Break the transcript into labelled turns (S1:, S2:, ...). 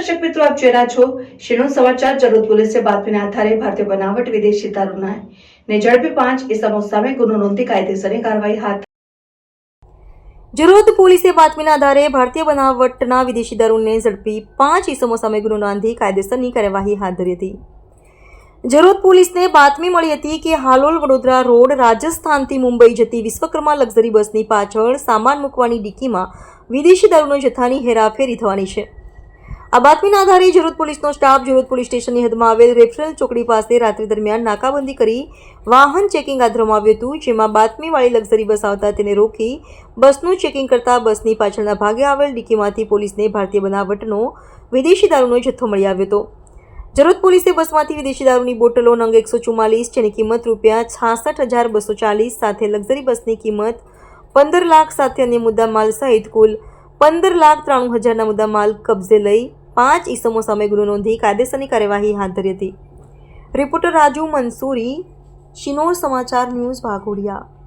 S1: દર્શક મિત્રો, આપ જોઈ રહ્યા છો શેનો સમાચાર? જરૂર પોલીસે બાતમીના આધારે ભારતીય બનાવટ વિદેશી દારૂના ને ઝડપી પાંચ ઇસમો સામે ગુનો નોંધી કાયદેસરની કાર્યવાહી હાથ
S2: જરોદ પોલીસે બાતમીના આધારે ભારતીય બનાવટના વિદેશી દારૂને ઝડપી પાંચ ઇસમો સામે ગુનો નોંધી કાયદેસરની કાર્યવાહી હાથ ધરી હતી. જરોદ પોલીસને બાતમી મળી હતી કે હાલોલ વડોદરા રોડ રાજસ્થાનથી મુંબઈ જતી વિશ્વકર્મા લક્ઝરી બસની પાછળ સામાન મૂકવાની ડીકીમાં વિદેશી દારૂનો જથ્થાની હેરાફેરી થવાની છે. આ બાતમીના આધારે જરોદ પોલીસનો સ્ટાફ જરૂર પોલીસ સ્ટેશનની હદમાં આવેલ રેફરલ ચોકડી પાસે રાત્રિ દરમિયાન નાકાબંધી કરી વાહન ચેકિંગ હાથ ધરવામાં આવ્યું હતું, જેમાં બાતમીવાળી લક્ઝરી બસ આવતા તેને રોકી બસનું ચેકિંગ કરતા બસની પાછળના ભાગે આવેલ ડીકીમાંથી પોલીસને ભારતીય બનાવટનો વિદેશી દારૂનો જથ્થો મળી આવ્યો હતો. જરોદ પોલીસે બસમાંથી વિદેશી દારૂની બોટલો નંગ એકસો ચુમ્માલીસ જેની કિંમત રૂપિયા છાસઠ હજાર બસો ચાલીસ સાથે લક્ઝરી બસની કિંમત પંદર લાખ સાથે અન્ય મુદ્દા માલ સહિત કુલ પંદર લાખ ત્રાણું હજારના મુદ્દા માલ કબજે લઈ પાંચ ઈસમો સામે ગુનો નોંધી કાયદેસરની કાર્યવાહી હાથ ધરી હતી. રિપોર્ટર રાજુ મંસૂરી, શિનોર સમાચાર ન્યૂઝ વાઘોડિયા.